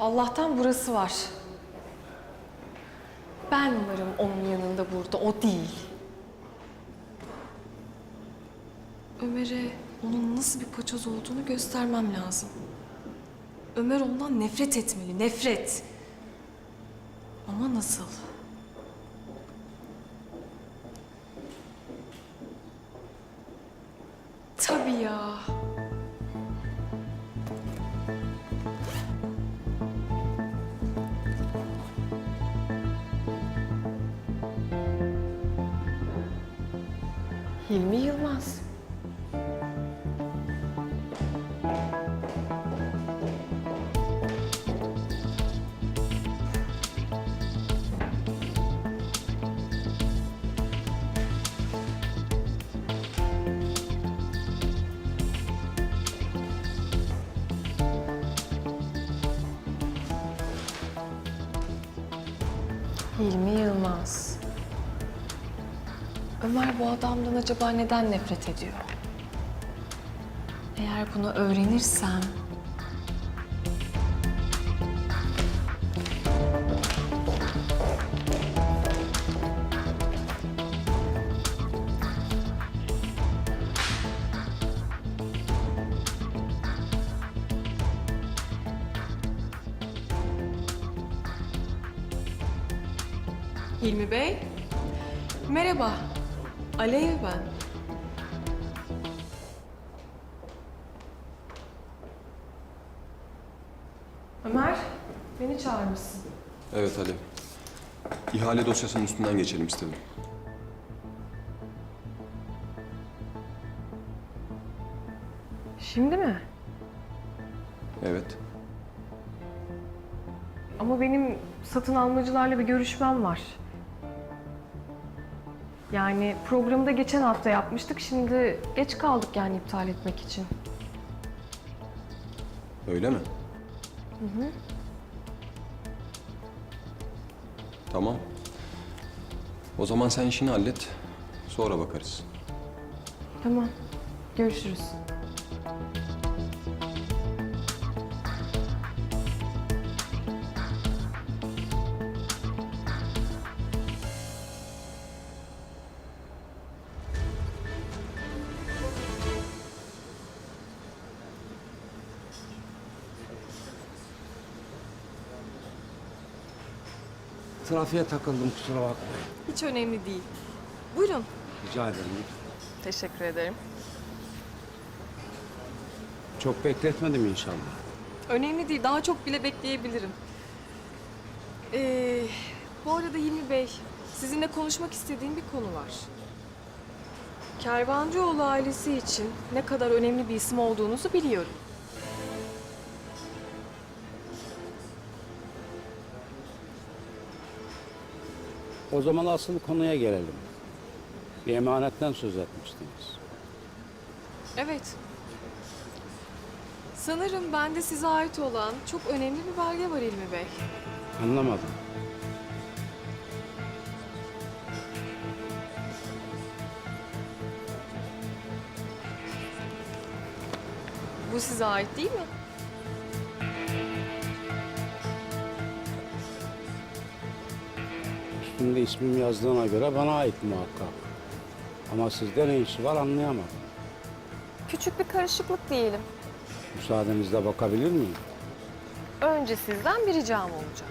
Allah'tan burası var. Ben varım onun yanında burada, o değil. Ömer'e onun nasıl bir paçoz olduğunu göstermem lazım. Ömer ondan nefret etmeli, nefret. Ama nasıl? Tabii ya. Hilmi Yılmaz. Hilmi Yılmaz. Ömer bu adamdan acaba neden nefret ediyor? Eğer bunu öğrenirsem... Hilmi Bey, merhaba. Alev ben. Ömer, beni çağırmışsın. Evet Ali. İhale dosyasının üstünden geçelim istedim. Şimdi mi? Evet. Ama benim satın almacılarla bir görüşmem var. Yani programı da geçen hafta yapmıştık. Şimdi geç kaldık yani iptal etmek için. Öyle mi? Hı hı. Tamam. O zaman sen işini hallet. Sonra bakarız. Tamam. Görüşürüz. Trafiğe takıldım kusura bakmayın. Hiç önemli değil. Buyurun. Rica ederim. Teşekkür ederim. Çok bekletmedim inşallah. Önemli değil. Daha çok bile bekleyebilirim. Ee, bu arada Hilmi Bey, sizinle konuşmak istediğim bir konu var. Kervancıoğlu ailesi için ne kadar önemli bir isim olduğunuzu biliyorum. O zaman asıl konuya gelelim. Bir emanetten söz etmiştiniz. Evet. Sanırım bende size ait olan çok önemli bir belge var Hilmi Bey. Anlamadım. Bu size ait değil mi? Üstünde ismim yazdığına göre bana ait muhakkak. Ama sizde ne işi var anlayamadım. Küçük bir karışıklık diyelim. Müsaadenizle bakabilir miyim? Önce sizden bir ricam olacak.